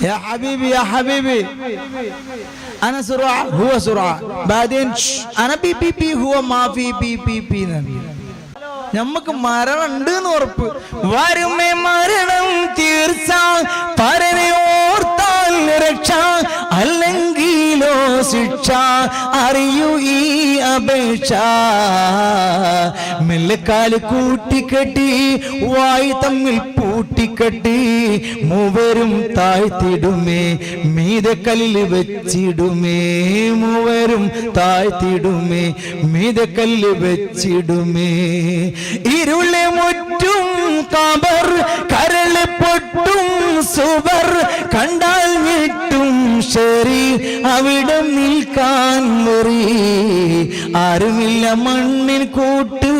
يا حبيبي يا حبيبي انا سرعه هو سرعه بعدين شش، انا بي بي بي هو ما في بي بي بي ഞമ്മക്ക് മരണം ഉണ്ട് എന്ന് ഉറപ്പ് വരുമേ മരണം തീർച്ച പരനെ ഓർത്താൽ രക്ഷ അല്ലെങ്കിലോ ശിക്ഷ അറിയൂ ഈ അപേക്ഷ മെല്ലക്കാല് കൂട്ടിക്കെട്ടി വായി തമ്മിൽ പൂട്ടിക്കെട്ടി മൂവരും താഴ്ത്തിടുമേ മീതക്കല്ലിൽ വെച്ചിടുമേ. മൂവരും താഴ്ത്തിടുമേ മീതക്കല്ലിൽ വെച്ചിടുമേ. ഇരുളെ മുറ്റും കബർ പൊട്ടും സുവർ കണ്ടാൽ ഞെട്ടും ശരി. അവിടെ നിൽക്കാൻ മുറി. ആരുമില്ല മണ്ണിൻ കൂട്ട്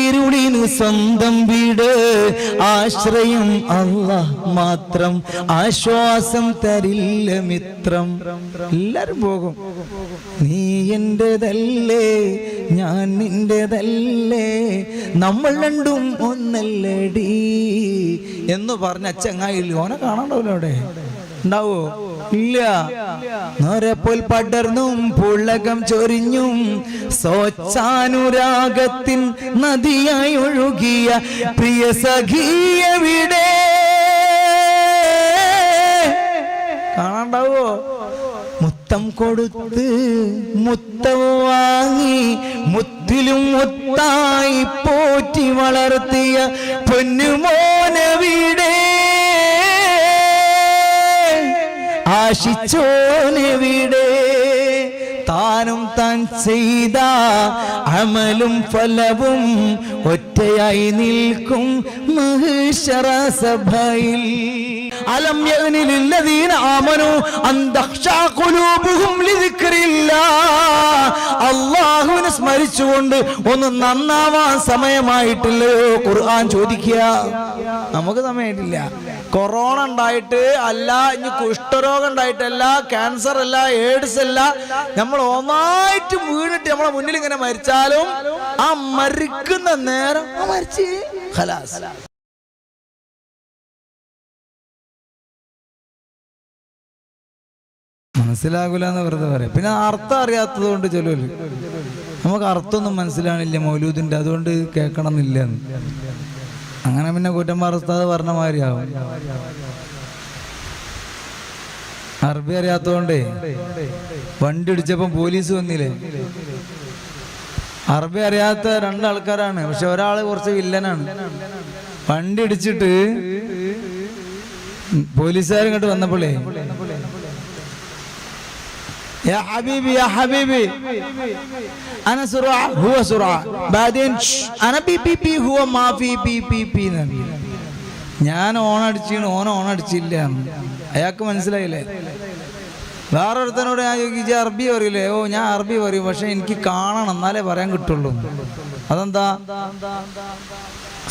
ഇരുളിന് സ്വന്തം വീട്. ആശ്രയം അല്ല മാത്രം ആശ്വാസം തരില്ല മിത്രം. എല്ലാരും പോകും. നീ എന്റെതല്ലേ ഞാൻ നിന്റെതല്ലേ നമ്മൾ രണ്ടും ഒന്നല്ലടി എന്ന് പറഞ്ഞ ചങ്ങായില്ല ഓനെ കാണാണ്ടാവില്ല അവിടെ? ഉണ്ടാവോ? ഇല്ല. നരപ്പൊൽ പടർന്നും പുളകം ചൊരിഞ്ഞും സ്വച്ഛാനുരാഗത്തിൻ നദിയായി ഒഴുകിയ പ്രിയ സഖിയവിടെ കാണാണ്ടാവോ? മുത്തം കൊടുത്ത് മുത്തം വാങ്ങി മുത്തിലും മുത്തായി പോറ്റി വളർത്തിയ പൊന്നുമോനവിടെ? ആശിച്ചോനെവിടെ താനും താൻ ചെയ്ത അമലും ഫലവും ഒറ്റയായി നിൽക്കും മഹിഷറ സഭയിൽ. അലം യഗ്നി ലില്ലദീന ആമനു അൻ ഖുലൂബുഹും ലിദിക്രില്ലാഹ് അല്ലാഹുവിനെ സ്മരിച്ചുകൊണ്ട് ഒന്ന് നന്നാവാൻ സമയമായിട്ടില്ലയോ ഖുർആൻ ചോദിക്കുക. നമുക്ക് സമയമായിട്ടില്ല കൊറോണ ഉണ്ടായിട്ട് അല്ല ഇനി കുഷ്ഠരോഗം ഉണ്ടായിട്ടല്ല ക്യാൻസർ അല്ല എയ്ഡ്സ് അല്ല നമ്മൾ ഒന്നായിട്ട് വീണിട്ട് നമ്മളെ മുന്നിൽ ഇങ്ങനെ മരിച്ചാലും ആ മരിക്കുന്ന നേരം മരിച്ച്. ഖലാസ്. മനസ്സിലാകൂല എന്ന് വെറുതെ പറയാം. പിന്നെ അർത്ഥം അറിയാത്തത് കൊണ്ട് ചെല്ലുമല്ലോ നമുക്ക് അർത്ഥമൊന്നും മനസ്സിലാണില്ല മൗലൂദിന്റെ. അതുകൊണ്ട് കേൾക്കണം എന്നില്ല അങ്ങനെ പിന്നെ കുറ്റന്മാർ ഉസ്താദ് പറഞ്ഞ മാതിരിയാവും. അറബി അറിയാത്തതുകൊണ്ടേ വണ്ടി ഇടിച്ചപ്പം പോലീസ് വന്നില്ലേ? അറബി അറിയാത്ത രണ്ടാൾക്കാരാണ് പക്ഷെ ഒരാൾ കുറച്ച് വില്ലനാണ്. വണ്ടി ഇടിച്ചിട്ട് പോലീസുകാർ ഇങ്ങോട്ട് വന്നപ്പോഴേ يا حبيبي يا حبيبي انا سرعه هو سرعه بعدين شش، انا بي بي بي هو ما في بي بي بي ഞാൻ ഓൺ അടിച്ചിന് ഓൻ ഓൺ അടിച്ചില്ല അയാൾക്ക് മനസ്സിലായില്ലേ വേറൊരുത്തനോട് ഞാൻ ചോദിച്ചു അറബി പറയില്ലേ ഓ ഞാൻ അറബി പറയും പക്ഷെ എനിക്ക് കാണണം എന്നാലേ പറയാൻ കിട്ടുള്ളൂ അതെന്താ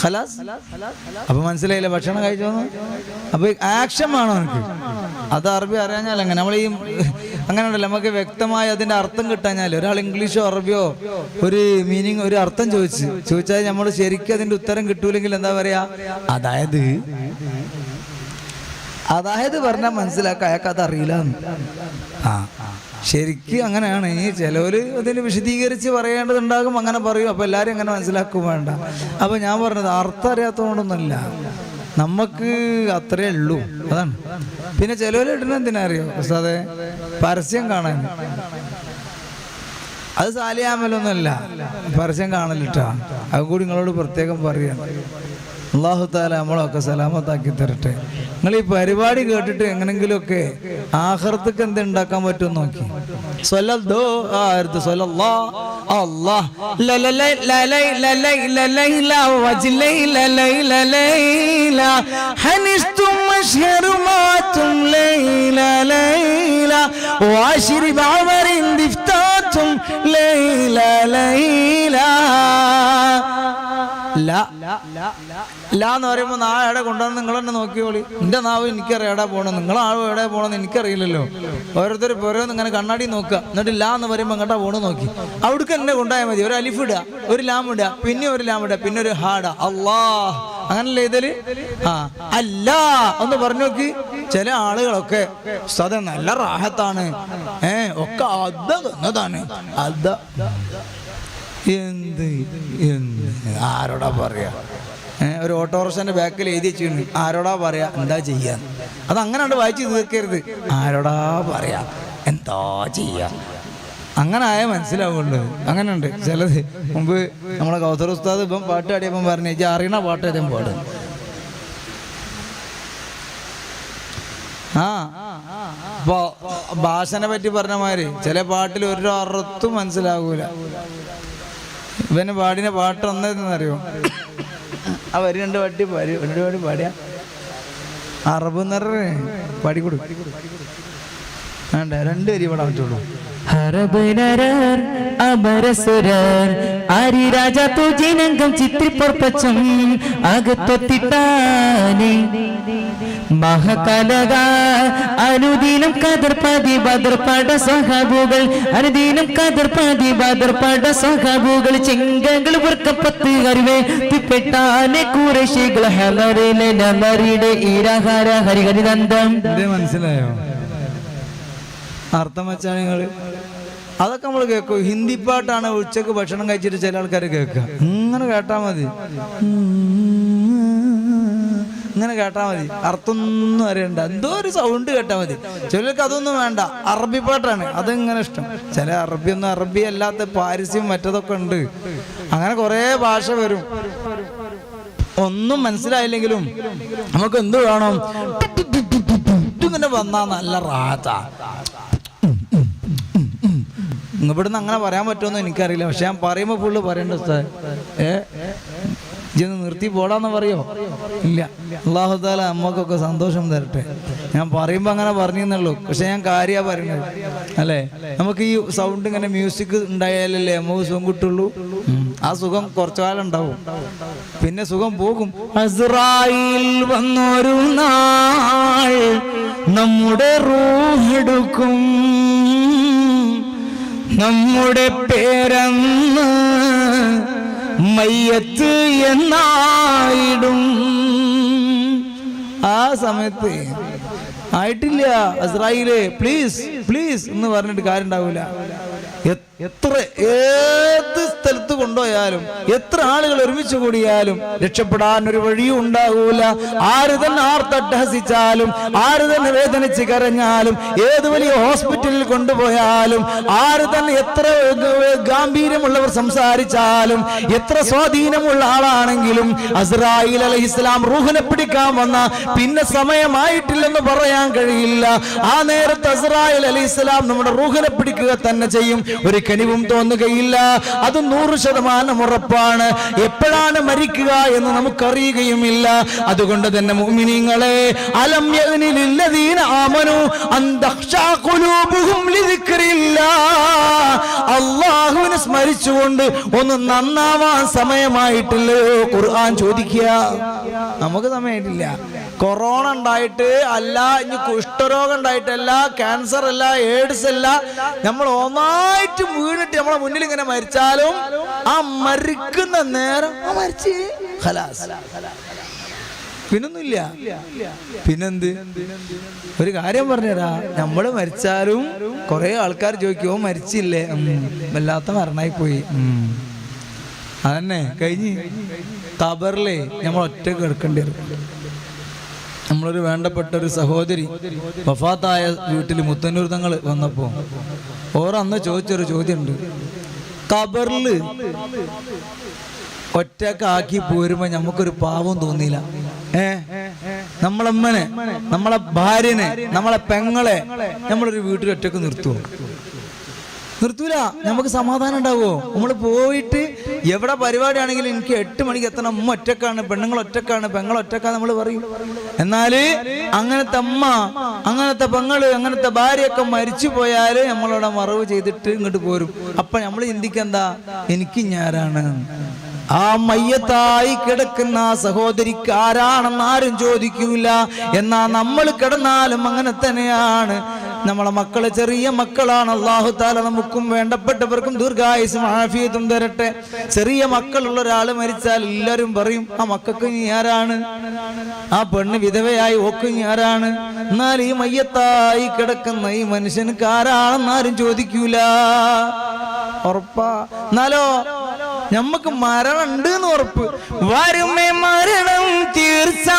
ഖലാസ് അപ്പൊ മനസ്സിലായില്ലേ ഭക്ഷണം കഴിച്ചോന്ന് അപ്പൊ ആക്ഷൻ വേണം എനിക്ക് അത് അറബി അറിയാഞ്ഞാൽ അങ്ങനെ നമ്മൾ ഈ അങ്ങനെ ഉണ്ടല്ലോ നമുക്ക് വ്യക്തമായി അതിന്റെ അർത്ഥം കിട്ടാഞ്ഞാൽ ഒരാൾ ഇംഗ്ലീഷോ അറബിയോ ഒരു മീനിങ് ഒരു അർത്ഥം ചോദിച്ചു ചോദിച്ചാൽ നമ്മൾ ശരിക്കും അതിന്റെ ഉത്തരം കിട്ടൂലെങ്കിൽ എന്താ പറയാ? അതായത് അതായത് പറഞ്ഞാൽ മനസ്സിലാക്കുക അയാൾക്ക് അത് അറിയില്ല ആ ശരിക്കും അങ്ങനെയാണ്. ഈ ചിലവര് അതിന് വിശദീകരിച്ച് പറയേണ്ടതുണ്ടാകും അങ്ങനെ പറയും. അപ്പൊ എല്ലാരും അങ്ങനെ മനസ്സിലാക്കും വേണ്ട. അപ്പൊ ഞാൻ പറഞ്ഞത് അർത്ഥം അറിയാത്തതുകൊണ്ടൊന്നുമല്ല. നമുക്ക് അത്രേ ഉള്ളൂ. അതാണ്. പിന്നെ ചിലവര് എന്തിനാ അറിയോ അതെ പരസ്യം കാണാൻ. അത് സാലിയാമലൊന്നുമല്ല. പരസ്യം കാണലിട്ടാ. അത് കൂടി നിങ്ങളോട് പ്രത്യേകം പറയാം. അള്ളാഹു താല നമ്മളൊക്കെ സലാമത്താക്കി തരട്ടെ. നിങ്ങൾ ഈ പരിപാടി കേട്ടിട്ട് എങ്ങനെങ്കിലുമൊക്കെ ആഹർത്തക്ക് എന്ത് ഉണ്ടാക്കാൻ പറ്റും നോക്കി. സ്വലദ്ദോ ആ അടുത്ത് സ്വലല്ലാ അല്ലാഹ് ലലലൈ ലലൈ. ല. എന്ന് പറയുമ്പോൾ നാ എവിടെ കൊണ്ടുവന്ന് നിങ്ങൾ തന്നെ നോക്കിയോളി എന്റെ നാവ് എനിക്കറിയാം എവിടെ പോകണം നിങ്ങളെ ആളും എവിടെ പോകണമെന്ന് എനിക്കറിയില്ലല്ലോ. ഓരോരുത്തർ പോരോ ഇങ്ങനെ കണ്ണാടി നോക്കുക. എന്നിട്ട് ലാ എന്ന് പറയുമ്പോൾ എങ്ങോട്ടാ പോകണം നോക്കി. അവിടേക്ക് എന്നെ കൊണ്ടുപോയാൽ മതി. ഒരു അലിഫ് ഇടുക ഒരു ലാം ഇടുക പിന്നെ ഒരു ലാം ഇടുക പിന്നെ ഒരു ഹാഡ അള്ളാ അങ്ങനല്ലേ ഇതിൽ ആ. അല്ല. ഒന്ന് പറഞ്ഞു നോക്കി. ചില ആളുകളൊക്കെ സദ നല്ല റാഹത്താണ്. ഏ ഒക്കെ അത തന്നതാണ് അത എന്ത്? എന്ത്? ആരോടാ പറയാ? ഒരു ഓട്ടോറിക്ഷന്റെ ബാക്കിൽ എഴുതി വെച്ചിരുന്നു ആരോടാ പറയാ? എന്താ ചെയ്യാൻ അത് അങ്ങനെ കണ്ട് വായിച്ച് തീർക്കരുത്. ആരോടാ പറയാ? എന്താ ചെയ്യാ? അങ്ങനെ ആയ മനസ്സിലാവുള്ളൂ. അങ്ങനെയുണ്ട്. ചിലത് മുമ്പ് നമ്മളെ കൗതർ ഉസ്താദ് ഇപ്പം പാട്ട് പാടിയപ്പം പറഞ്ഞു ഇജ്ജ് അറിയണ പാട്ട് ഏതും പാട്. ആ. ഭാഷനെ പറ്റി പറഞ്ഞ മാതിരി ചില പാട്ടിൽ ഒരു അറുത്തും മനസ്സിലാകൂല ഇവന് പാടിന പാട്ട് ഒന്നറിയോ ആ വരി രണ്ട് പാട്ടി പാടി രണ്ട് പാടി പാടിയാ. അറബ് നിറേ പാടിക്കൊടു. വേണ്ട രണ്ട് വരി പാടാൻ പറ്റുള്ളൂ ഹരബനരർ അമരസുരർ ആരിരാജ തുജിനംഗം ചിത്രിപ്പൊർപ്പച്ചും അകത്തൊത്തിട്ടാനെ മഹകലക അനുദിനം കതിർപതി ബദർപട സഹബുകൾ അനുദിനം കതിർപതി ബദർപട സഹബുകൾ ചെങ്കകൾ വർക്കപ്പത്ത് അറിവേ തിപ്പെട്ടാനെ കുറശികൾ ഹലറിലെ നമറിയുടെ ഇരഹര ഹരിഹരിനന്ദം. മനസ്സിലായോ? അർത്ഥം വെച്ചാൽ നിങ്ങൾ അതൊക്കെ നമ്മൾ കേൾക്കും ഹിന്ദി പാട്ടാണ് ഉച്ചയ്ക്ക് ഭക്ഷണം കഴിച്ചിട്ട് ചില ആൾക്കാർ കേൾക്കുക. ഇങ്ങനെ കേട്ടാ മതി. ഇങ്ങനെ കേട്ടാ മതി. അർത്ഥമൊന്നും അറിയണ്ട. എന്തോ ഒരു സൗണ്ട് കേട്ടാ മതി. ചിലർക്ക് അതൊന്നും വേണ്ട. അറബി പാട്ടാണ്. അതിങ്ങനെ ഇഷ്ടം? ചില അറബി ഒന്നും അറബി അല്ലാത്ത പാരിസ്യം മറ്റതൊക്കെ ഉണ്ട്. അങ്ങനെ കുറേ ഭാഷ വരും. ഒന്നും മനസ്സിലായില്ലെങ്കിലും നമുക്ക് എന്ത് വേണം? ഇങ്ങനെ വന്നാ നല്ല റാത്ത. ഇവിടുന്ന് അങ്ങനെ പറയാൻ പറ്റുമെന്ന് എനിക്കറിയില്ല. പക്ഷെ ഞാൻ പറയുമ്പോ ഫുള്ള് പറയണ്ട ഉസ്താദ്. ഏ? നിർത്തി പോടാന്ന് പറയോ? ഇല്ല. അള്ളാഹുദാല അമ്മക്കൊക്കെ സന്തോഷം തരട്ടെ. ഞാൻ പറയുമ്പോ അങ്ങനെ പറഞ്ഞെന്നുള്ളൂ പക്ഷെ ഞാൻ കാര്യ പറയുന്നത് അല്ലേ? നമുക്ക് ഈ സൗണ്ട് ഇങ്ങനെ മ്യൂസിക് ഉണ്ടായാലല്ലേ നമുക്ക് സുഖം കിട്ടുള്ളൂ? ആ സുഖം കുറച്ചു കാലം ഉണ്ടാവും. പിന്നെ സുഖം പോകും. അസ്രായിൽ വന്നൊരു നാൾ നമ്മുടെ റൂഹെടുക്കും നമ്മുടെ പേരെന്ന് മയ്യത്ത് എന്നായിടും. ആ സമയത്ത് ആയിട്ടില്ല അസ്രായിലെ പ്ലീസ് പ്ലീസ് എന്ന് പറഞ്ഞിട്ട് കാര്യം ഉണ്ടാവില്ല എത്ര ഏത് സ്ഥലത്ത് കൊണ്ടുപോയാലും എത്ര ആളുകൾ ഒരുമിച്ച് കൂടിയാലും രക്ഷപ്പെടാൻ ഒരു വഴിയും ഉണ്ടാകൂല ആര് തന്നെ ആർത്തട്ടഹസിച്ചാലും ആര് തന്നെ വേദനിച്ച് കരഞ്ഞാലും ഏത് വലിയ ഹോസ്പിറ്റലിൽ കൊണ്ടുപോയാലും ആര് തന്നെ എത്ര ഗാംഭീര്യമുള്ളവർ സംസാരിച്ചാലും എത്ര സ്വാധീനമുള്ള ആളാണെങ്കിലും അസ്രായിൽ അലഹി ഇസ്ലാം റൂഹിനെ പിടിക്കാൻ വന്ന പിന്നെ സമയമായിട്ടില്ലെന്ന് പറയാൻ കഴിയില്ല. ആ നേരത്ത് അസ്രായിൽ അലി ഇസ്ലാം നമ്മുടെ റൂഹിനെ പിടിക്കുക തന്നെ ചെയ്യും. ഒരു കനിവും തോന്നുകയില്ല. അത് നൂറ് ശതമാനം ഉറപ്പാണ്. എപ്പോഴാണ് മരിക്കുക എന്ന് നമുക്കറിയുകയുമില്ല. അതുകൊണ്ട് തന്നെ മുഅ്മിനീങ്ങളെ അലം അൻ ഖുലൂബുഹും അള്ളാഹുവിനെ സ്മരിച്ചുകൊണ്ട് ഒന്ന് നന്നാവാൻ സമയമായിട്ടില്ലയോ ഖുർആൻ ചോദിക്കുക. നമുക്ക് സമയമായിട്ടില്ല കൊറോണ ഉണ്ടായിട്ട് അല്ല ഇനി കുഷ്ഠരോഗം ഉണ്ടായിട്ടല്ല ക്യാൻസർ അല്ല എയ്ഡ്സ് അല്ല നമ്മൾ ഒന്നായിട്ട് വീണിട്ട് നമ്മളെ മുന്നിൽ ഇങ്ങനെ മരിച്ചാലും ആ മരിക്കുന്ന നേരം പിന്നൊന്നുമില്ല. പിന്നെന്ത്? ഒരു കാര്യം പറഞ്ഞുതരാ. നമ്മൾ മരിച്ചാലും കുറെ ആൾക്കാർ ചോദിക്കുമോ മരിച്ചില്ലേ? വല്ലാത്ത മരണമായി പോയി. അതന്നെ. കഴിഞ്ഞ്? കബറിലേ നമ്മൾ ഒറ്റ കിടക്കേണ്ടി വരും. നമ്മളൊരു വേണ്ടപ്പെട്ട ഒരു സഹോദരി വഫാത്തായ വീട്ടിൽ മുത്തന്നൂർ തങ്ങൾ വന്നപ്പോ ഓർ അന്ന് ചോദിച്ചൊരു ചോദ്യമുണ്ട്. കബറിൽ ഒറ്റക്കാക്കി പോരുമ്പോ നമുക്കൊരു പാവം തോന്നിയില്ല. ഏ? നമ്മളമ്മനെ നമ്മളെ ഭാര്യനെ നമ്മളെ പെങ്ങളെ നമ്മളൊരു വീട്ടിൽ ഒറ്റയ്ക്ക് നിർത്തുവോ? നിർത്തൂല. നമുക്ക് സമാധാനം ഉണ്ടാവുമോ നമ്മൾ പോയിട്ട് എവിടെ പരിപാടിയാണെങ്കിലും എനിക്ക് എട്ട് മണിക്ക് എത്തണം. അമ്മ ഒറ്റക്കാണ് പെണ്ണുങ്ങൾ ഒറ്റക്കാണ് പെങ്ങൾ ഒറ്റക്കാണ് നമ്മൾ പറയും. എന്നാൽ അങ്ങനത്തെ അമ്മ അങ്ങനത്തെ പെങ്ങൾ അങ്ങനത്തെ ഭാര്യയൊക്കെ മരിച്ചു പോയാൽ നമ്മളവിടെ മറവ് ചെയ്തിട്ട് ഇങ്ങോട്ട് പോരും. അപ്പൊ നമ്മൾ ചിന്തിക്കെന്താ എനിക്ക് ഞാനാണ് ആ മയ്യത്തായി കിടക്കുന്ന സഹോദരിക്ക് ആരാണെന്ന് ആരും ചോദിക്കൂല. എന്നാ നമ്മൾ കിടന്നാലും അങ്ങനെ തന്നെയാണ്. നമ്മളെ മക്കൾ ചെറിയ മക്കളാണ്. അള്ളാഹു താല നമുക്കും വേണ്ടപ്പെട്ടവർക്കും ദീർഘായുസും ആഫിയത്തും തരട്ടെ. ചെറിയ മക്കളുള്ള ഒരാൾ മരിച്ചാൽ എല്ലാവരും പറയും ആ മക്കൾക്ക് നീ ആരാണ്? ആ പെണ്ണ് വിധവയായി ഓക്ക് നീ ആരാണ്? എന്നാൽ ഈ മയ്യത്തായി കിടക്കുന്ന ഈ മനുഷ്യനക്ക് ആരാണെന്ന് ആരും ചോദിക്കൂല. ഉറപ്പാ. എന്നാലോ നമുക്ക് മരണം ഉണ്ട് എന്ന് ഉറപ്പ്. വരുമേ മരണം തീർച്ച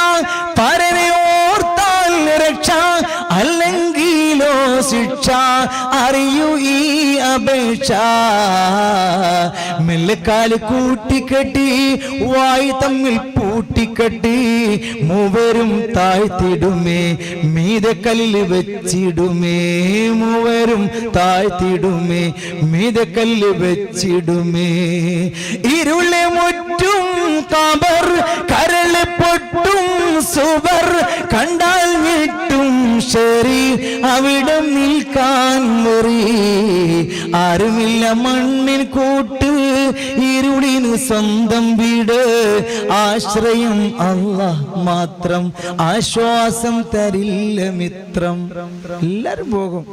പരനെ ഓർത്താൽ രക്ഷ. അല്ലെങ്കിലോ ശിക്ഷ അറിയൂ ഈ അപേക്ഷ. മെല്ലക്കാൽ കൂട്ടിക്കെട്ടി വായി തമ്മിൽ പൂട്ടിക്കെട്ടി മൂവരും താഴ്ത്തിടുമേ മീതക്കല്ലിൽ കല്ല് വെച്ചിടുമേ മൂവരും താഴ്ത്തിടുമേ മീതക്കല്ലിൽ കല്ല് വെച്ചിടുമേ. ഇരുളെ മുറ്റും കബർ കരൾ പൊട്ടും സുവർ കണ്ടാൽ ഞെട്ടും ശരി. അവിടെ നിൽക്കാൻ മുറി. ആരുമില്ല മണ്ണിൻ കൂട്ട് ഇരുളിന് സ്വന്തം വീട്. ആശ്രയം അല്ല മാത്രം ആശ്വാസം തരില്ല മിത്രം. എല്ലാരും പോകും.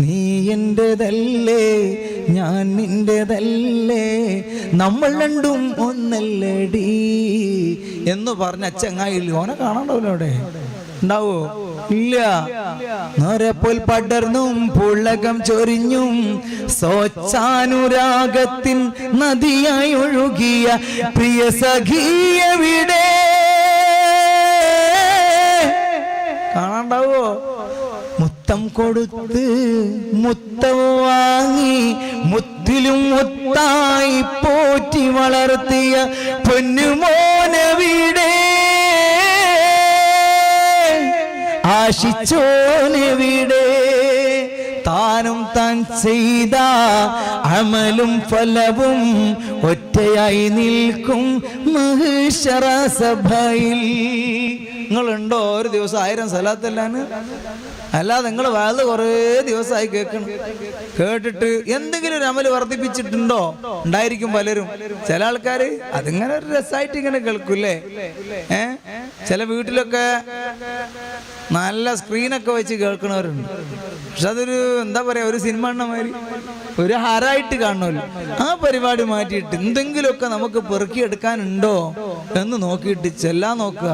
നീ എന്റെതല്ലേ ഞാൻ നിന്റെതല്ലേ നമ്മൾ രണ്ടും ഒന്നല്ലടി എന്ന് പറഞ്ഞ ചങ്ങായില്ല ഓനെ കാണാണ്ടാവില്ല അവിടെ? ഉണ്ടാവോ? ഇല്ല. നരപ്പൊൽ പടർന്നും പുളകം ചൊരിഞ്ഞും സ്വച്ഛാനുരാഗത്തിൻ നദിയായി ഒഴുകിയ പ്രിയ സഖിയവിടെ കാണാണ്ടാവോ? മുത്തം കൊടുത്ത് മുത്തം വാങ്ങി മുത്തിലും മുത്തായി പോറ്റി വളർത്തിയ പൊന്നുമോനവിടെ ആശിച്ചോനെവിടെ താനും താൻ ചെയ്ത അമലും ഫലവും ഒറ്റയായി നിൽക്കും മഹിഷറ സഭയിൽ. നിങ്ങളുണ്ടോ? ഒരു ദിവസം ആയിരം സ്ഥലത്തല്ലാന്ന് അല്ലാതെ നിങ്ങൾ വാത് കുറേ ദിവസമായി കേൾക്കണം. കേട്ടിട്ട് എന്തെങ്കിലും ഒരു അമൽ വർദ്ധിപ്പിച്ചിട്ടുണ്ടോ? ഉണ്ടായിരിക്കും പലരും. ചില ആൾക്കാര് അതിങ്ങനെ ഒരു രസമായിട്ട് ഇങ്ങനെ കേൾക്കൂല്ലേ? ഏ? ചില വീട്ടിലൊക്കെ നല്ല സ്ക്രീനൊക്കെ വെച്ച് കേൾക്കണവരുണ്ട്. പക്ഷെ അതൊരു എന്താ പറയാ ഒരു സിനിമ എണ്ണമാതിരി ഒരു ഹരായിട്ട് കാണുമല്ലോ ആ പരിപാടി മാറ്റിയിട്ട് എന്തെങ്കിലുമൊക്കെ നമുക്ക് പെറുക്കിയെടുക്കാനുണ്ടോ എന്ന് നോക്കിയിട്ട് ചെല്ലാൻ നോക്കുക.